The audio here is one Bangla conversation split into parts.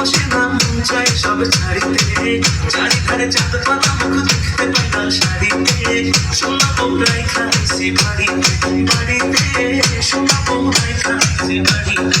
বসে চাই সব ছাড়িতে। চারিধারে চাঁদ পাতা মুখ দেখতে পাতাল শাড়িতে। সোনা পৌরাই খাইছি বাড়িতে বাড়িতে। সোনা পৌরাই খাইছি বাড়িতে।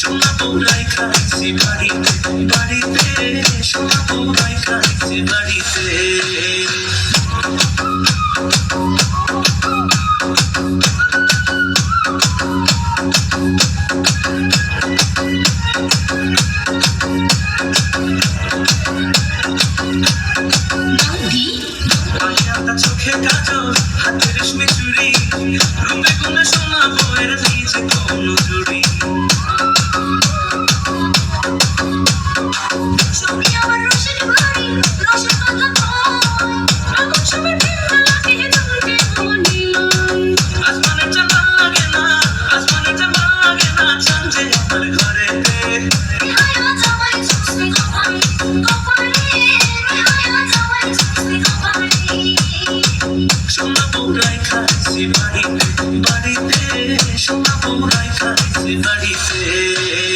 সোনা বৌরাই খাইছি বাড়িতে বাড়িতে সোনা বৌরাই খাইছি বাড়িতে চোখে কাজল হাতের চুরি বাড়িতে সোনা পুরাই খাইছে বাড়িতে।